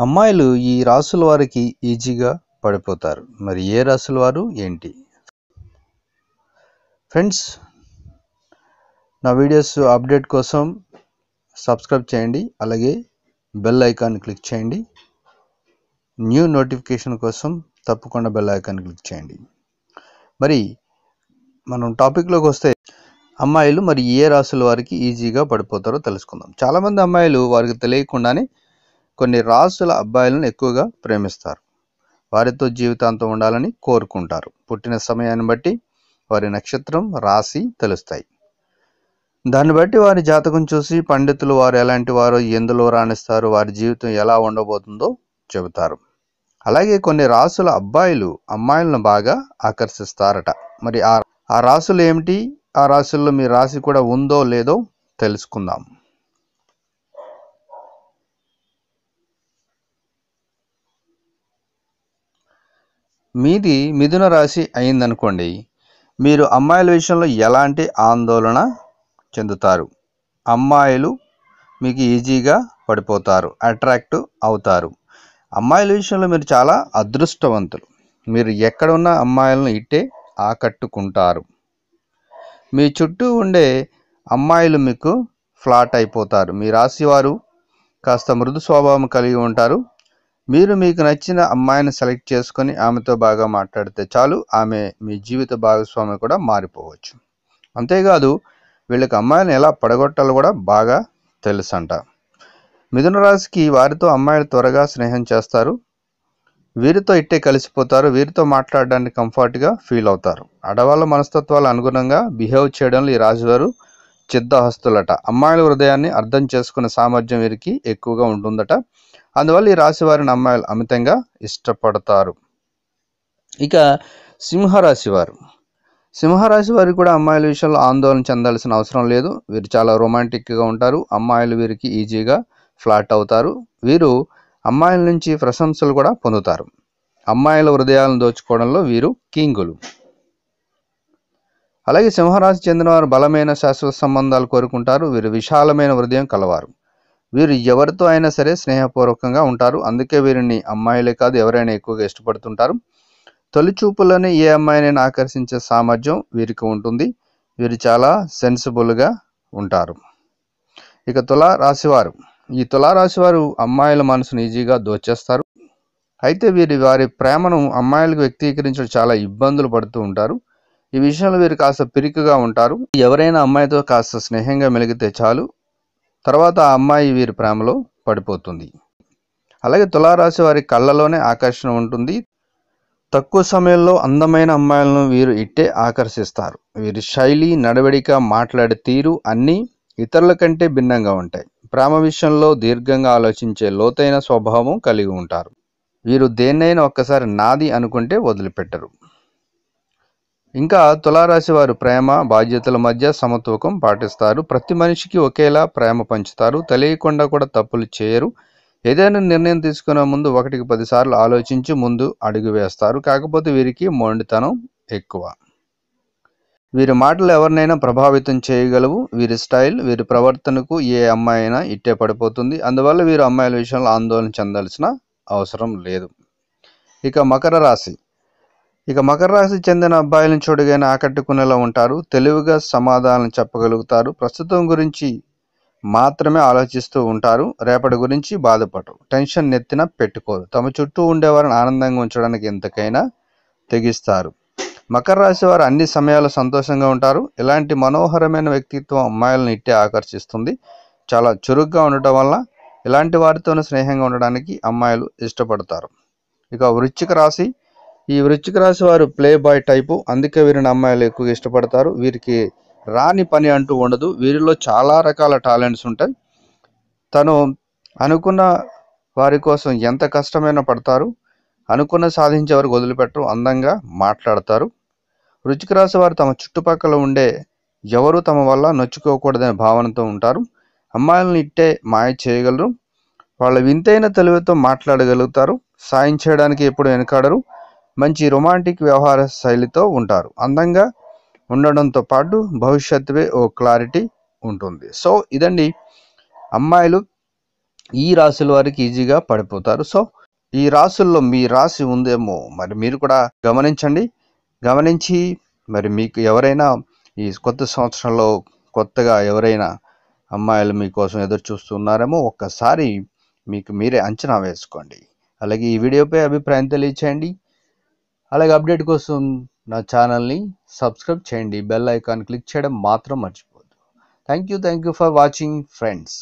అమ్మాయిలు ఈ రాసుల వారికి ఈజీగా పడిపోతారు. మరి ఏ రాసుల వారు? ఏంటి? ఫ్రెండ్స్ నా వీడియోస్ అప్డేట్ కోసం సబ్స్క్రైబ్ చేయండి. అలాగే బెల్ ఐకాన్ క్లిక్ చేయండి. న్యూ నోటిఫికేషన్ కోసం తప్పకుండా బెల్ ఐకాన్ క్లిక్ చేయండి. మరి మనం టాపిక్లోకి వస్తే అమ్మాయిలు మరి ఏ రాసుల వారికి ఈజీగా పడిపోతారో తెలుసుకుందాం. చాలామంది అమ్మాయిలు వారికి తెలియకుండానే కొన్ని రాసుల అబ్బాయిలను ఎక్కువగా ప్రేమిస్తారు. వారితో జీవితాంతం ఉండాలని కోరుకుంటారు. పుట్టిన సమయాన్ని బట్టి వారి నక్షత్రం రాశి తెలుస్తాయి. దాన్ని బట్టి వారి జాతకం చూసి పండితులు వారు ఎలాంటి వారు ఎందులో రాణిస్తారు వారి జీవితం ఎలా ఉండబోతుందో చెబుతారు. అలాగే కొన్ని రాసుల అబ్బాయిలు అమ్మాయిలను బాగా ఆకర్షిస్తారట. మరి ఆ ఆ రాసులు ఏమిటి? ఆ రాశుల్లో మీ రాశి కూడా ఉందో లేదో తెలుసుకుందాం. మీది మిథున రాశి అయిందనుకోండి మీరు అమ్మాయిల విషయంలో ఎలాంటి ఆందోళన చెందుతారు? అమ్మాయిలు మీకు ఈజీగా పడిపోతారు అట్రాక్ట్ అవుతారు. అమ్మాయిల విషయంలో మీరు చాలా అదృష్టవంతులు. మీరు ఎక్కడ ఉన్న అమ్మాయిలను ఇట్టే ఆకట్టుకుంటారు. మీ చుట్టూ ఉండే అమ్మాయిలు మీకు ఫ్లాట్ అయిపోతారు. మీ రాశి వారు కాస్త మృదు స్వభావం కలిగి ఉంటారు. మీరు మీకు నచ్చిన అమ్మాయిని సెలెక్ట్ చేసుకొని ఆమెతో బాగా మాట్లాడితే చాలు ఆమె మీ జీవిత భాగస్వామి కూడా మారిపోవచ్చు. అంతేకాదు వీళ్ళకి అమ్మాయిని ఎలా పడగొట్టాలో కూడా బాగా తెలుసంట. మిథున రాశికి వారితో అమ్మాయిలు త్వరగా స్నేహం చేస్తారు. వీరితో ఇట్టే కలిసిపోతారు వీరితో మాట్లాడడానికి కంఫర్ట్గా ఫీల్ అవుతారు. ఆడవాళ్ళ మనస్తత్వాలు అనుగుణంగా బిహేవ్ చేయడంలో ఈ రాజువారు చిద్దహస్తులట అమ్మాయిల హృదయాన్ని అర్థం చేసుకునే సామర్థ్యం వీరికి ఎక్కువగా ఉంటుందట. అందువల్ల ఈ రాశి వారిని అమ్మాయిలు అమితంగా ఇష్టపడతారు. ఇక సింహరాశి వారు. సింహరాశి వారికి కూడా అమ్మాయిల విషయంలో ఆందోళన చెందాల్సిన అవసరం లేదు. వీరు చాలా రొమాంటిక్గా ఉంటారు. అమ్మాయిలు వీరికి ఈజీగా ఫ్లాట్ అవుతారు. వీరు అమ్మాయిల నుంచి ప్రశంసలు కూడా పొందుతారు. అమ్మాయిల హృదయాలను దోచుకోవడంలో వీరు కింగులు. అలాగే సింహరాశి చెందిన వారు బలమైన శాశ్వత సంబంధాలు కోరుకుంటారు. వీరు విశాలమైన హృదయం కలవారు. వీరు ఎవరితో అయినా సరే స్నేహపూర్వకంగా ఉంటారు. అందుకే వీరిని అమ్మాయిలే కాదు ఎవరైనా ఎక్కువగా ఇష్టపడుతుంటారు. తొలిచూపులోనే ఏ అమ్మాయినైనా ఆకర్షించే సామర్థ్యం వీరికి ఉంటుంది. వీరు చాలా సెన్సిబుల్గా ఉంటారు. ఇక తులా రాశివారు. ఈ తులా రాశివారు అమ్మాయిల మనసును ఈజీగా దోచేస్తారు. అయితే వీరి వారి ప్రేమను అమ్మాయిలకు వ్యక్తీకరించడం చాలా ఇబ్బందులు పడుతూ ఉంటారు. ఈ విషయంలో వీరు కాస్త పిరికిగా ఉంటారు. ఎవరైనా అమ్మాయితో కాస్త స్నేహంగా మెలిగితే చాలు. తర్వాత ఆ అమ్మాయి వీరి ప్రేమలో పడిపోతుంది. అలాగే తులారాశి వారి కళ్ళలోనే ఆకర్షణ ఉంటుంది. తక్కువ సమయంలో అందమైన అమ్మాయిలను వీరు ఇట్టే ఆకర్షిస్తారు. వీరి శైలి నడవడిక మాట్లాడే తీరు అన్నీ ఇతరుల కంటే భిన్నంగా ఉంటాయి. ప్రేమ విషయంలో దీర్ఘంగా ఆలోచించే లోతైన స్వభావం కలిగి ఉంటారు. వీరు దేన్నైనా ఒక్కసారి నాది అనుకుంటే వదిలిపెట్టరు. ఇంకా తులారాశి వారు ప్రేమ బాధ్యతల మధ్య సమత్వకం పాటిస్తారు. ప్రతి మనిషికి ఒకేలా ప్రేమ పంచుతారు. తెలియకుండా కూడా తప్పులు చేయరు. ఏదైనా నిర్ణయం తీసుకునే ముందు ఒకటికి పదిసార్లు ఆలోచించి ముందు అడుగు వేస్తారు. కాకపోతే వీరికి మొండితనం ఎక్కువ. వీరి మాటలు ఎవరినైనా ప్రభావితం చేయగలవు. వీరి స్టైల్ వీరి ప్రవర్తనకు ఏ అమ్మాయి అయినా ఇట్టే పడిపోతుంది. అందువల్ల వీరు అమ్మాయిల విషయంలో ఆందోళన చెందాల్సిన అవసరం లేదు. ఇక మకర రాశి. ఇక మకర రాశి చెందిన అబ్బాయిలను చూడగానే ఆకట్టుకునేలా ఉంటారు. తెలివిగా సమాధానం చెప్పగలుగుతారు. ప్రస్తుతం గురించి మాత్రమే ఆలోచిస్తూ ఉంటారు. రేపటి గురించి బాధపడరు. టెన్షన్ నెత్తిన పెట్టుకోరు. తమ చుట్టూ ఉండేవారిని ఆనందంగా ఉంచడానికి ఎంతకైనా తెగిస్తారు. మకర రాశి వారు అన్ని సమయాల్లో సంతోషంగా ఉంటారు. ఇలాంటి మనోహరమైన వ్యక్తిత్వం అమ్మాయిలను ఇట్టే ఆకర్షిస్తుంది. చాలా చురుగ్గా ఉండటం వల్ల ఇలాంటి వారితోనే స్నేహంగా ఉండడానికి అమ్మాయిలు ఇష్టపడతారు. ఇక వృశ్చిక రాశి ఈ వృశ్చిక రాశి వారు ప్లే బాయ్ టైపు అందుకే వీరిని అమ్మాయిలు ఎక్కువగా ఇష్టపడతారు. వీరికి రాని పని అంటూ ఉండదు. వీరిలో చాలా రకాల టాలెంట్స్ ఉంటాయి. తను అనుకున్న వారి కోసం ఎంత కష్టమైనా పడతారు. అనుకున్న సాధించే వరకు వదిలిపెట్టరు. అందంగా మాట్లాడతారు. వృచ్చిక రాశి వారు తమ చుట్టుపక్కల ఉండే ఎవరు తమ వల్ల నొచ్చుకోకూడదనే భావనతో ఉంటారు. అమ్మాయిలను ఇట్టే మాయ చేయగలరు. వాళ్ళ వింతైన తెలివితో మాట్లాడగలుగుతారు. సాయం చేయడానికి ఎప్పుడు వెనకాడరు. మంచి రొమాంటిక్ వ్యవహార శైలితో ఉంటారు. అందంగా ఉండడంతో పాటు భవిష్యత్తువే ఓ క్లారిటీ ఉంటుంది. సో ఇదండి. అమ్మాయిలు ఈ రాశుల వారికి ఈజీగా పడిపోతారు. సో ఈ రాశుల్లో మీ రాశి ఉందేమో మరి మీరు కూడా గమనించండి. గమనించి మరి మీకు ఎవరైనా ఈ కొత్త సంవత్సరంలో కొత్తగా ఎవరైనా అమ్మాయిలు మీకోసం ఎదురు చూస్తున్నారేమో ఒక్కసారి మీకు మీరే అంచనా వేసుకోండి. అలాగే ఈ వీడియోపై అభిప్రాయం తెలియచేయండి. అలాగే అప్డేట్ కోసం నా ఛానల్ని సబ్స్క్రైబ్ చేయండి. బెల్ ఐకాన్ క్లిక్ చేయడం మాత్రం మర్చిపోద్దు thank you thank you for watching friends.